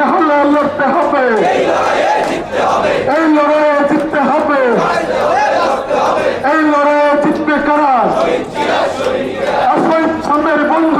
জিততে হলে লড়তে হবে। এই লড়াইয়ে জিততে হবে। এই লড়াইয়ে জিতবে কারা? সামনের বন্ধু